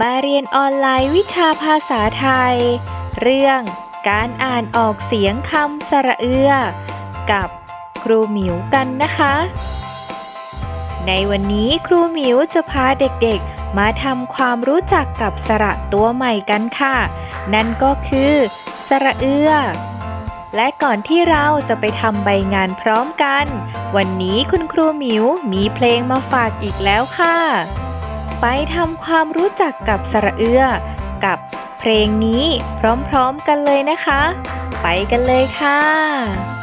มาเรียนออนไลน์วิชาภาษาไทย เรื่องการอ่านออกเสียงคำสระเอือ กับครูหมิวกันนะคะ ในวันนี้ครูหมิวจะพาเด็กๆ มาทำความรู้จักกับสระตัวใหม่กันค่ะ นั่นก็คือ สระเอือ และก่อนที่เราจะไปทำใบงานพร้อมกัน วันนี้คุณครูหมิวมีเพลงมาฝากอีกแล้วค่ะ ไปทำความรู้จักกับสระเอือ กับเพลงนี้พร้อมๆกันเลยนะคะ ไปกันเลยค่ะ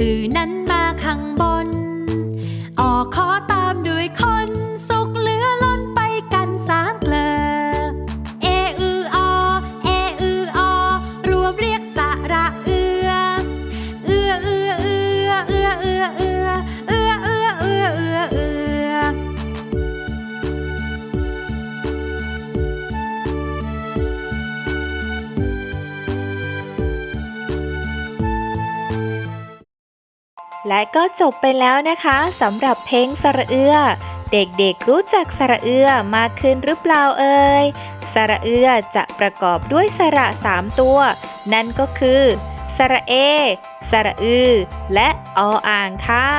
อือนั้นมาข้างบน และก็จบไปแล้วนะคะสำหรับเพลงสระเอือ เด็กๆรู้จักสระเอือมากขึ้นหรือเปล่าเอ่ยสระเอือจะประกอบด้วยสระสามตัว นั่นก็คือ สระเอ สระอือ และออ่างค่ะ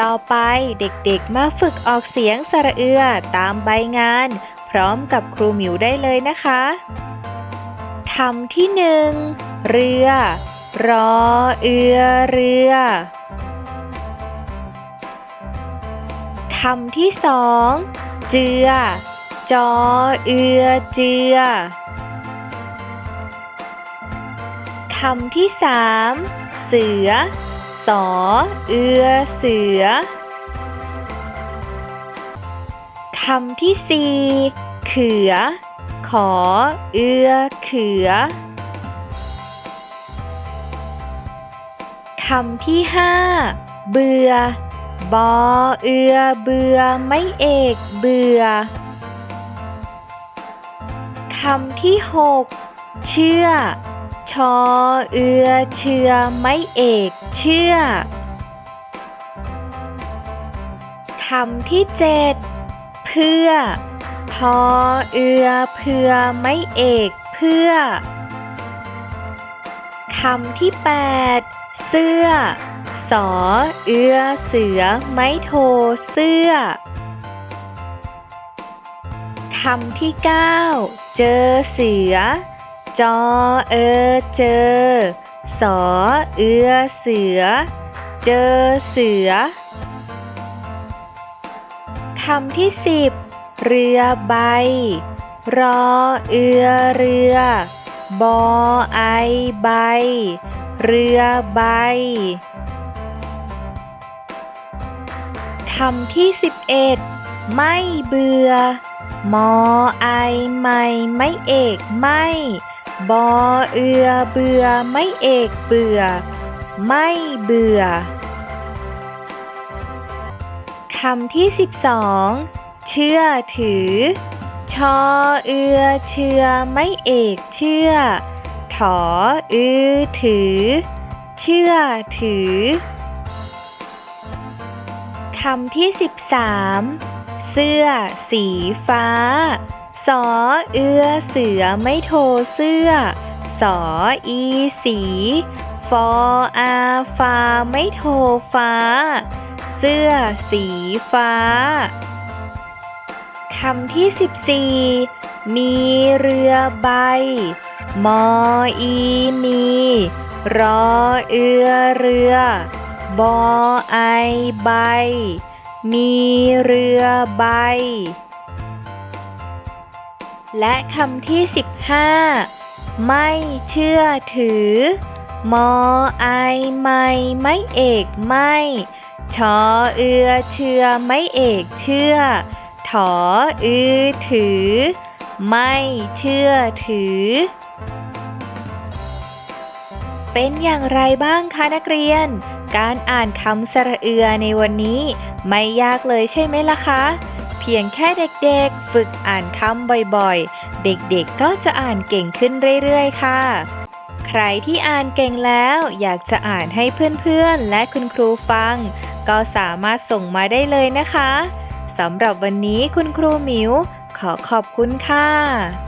ต่อไปเด็กๆมาฝึกออกเสียงสระเอือตามใบงาน พร้อมกับครูหมิวได้เลยนะคะคำที่หนึ่งเรือ รอเอือเรือคำที่สองเจือ จอเอือเจือคำที่สามเสือ สอเอือเสือคำที่สี่เขือ ขอเอือเขือ คำที่ห้าเบื่อ บอเอือ เบื่อ ไม่เอก เบื่อ คำที่หกเชื่อ ชอเอือ เชื่อ ไม่เอก เชื่อ คำที่เจ็ดเพื่อ พอเอือ เพื่อ ไม่เอก เพื่อ คำที่แปด เสื้อ สอ เอือ เสือ ไม่โท เสื้อคำที่เก้าเจอเสือ จอ เออ เจอ สอ เอือ เสือ เจอเสือคำที่สิบเรือใบ รอ เอือ เรือ บอไอใบ เรือใบคำที่สิบเอ็ดไม่เบื่อ มอไอไม่ไม่เอกไม่ บอเอือเบื่อไม่เอกเบื่อ ไม่เบื่อคำที่สิบสองเชื่อถือ ชอเอือเชื่อไม่เอกเชื่อ ถออือถือ เชื่อถือ คำที่สิบสามเสื้อสีฟ้า สอเอือเสือไม่โทเสื้อ สออีสี ฟออาฟ้าไม่โทฟ้า เสื้อสีฟ้า คำที่สิบสี่มีเรือใบ มออีมี รอเอือเรือบอไอใบ มีเรือใบ และคำที่สิบห้าไม่เชื่อถือ มอไอไม่ไม่เอกไม่ชอเอือเชื่อไม่เอกเชื่อ ถออือถือ ไม่เชื่อถือ เป็นอย่างไรบ้างคะนักเรียน การอ่านคำสระเอือในวันนี้ ไม่ยากเลยใช่ไหมล่ะคะ เพียงแค่เด็กๆ ฝึกอ่านคำบ่อยๆ เด็กๆก็จะอ่านเก่งขึ้นเรื่อยๆ ค่ะ ใครที่อ่านเก่งแล้วอยากจะอ่านให้เพื่อนๆ และคุณครูฟัง ก็สามารถส่งมาได้เลยนะคะสำหรับวันนี้คุณครูหมิว ขอขอบคุณค่ะ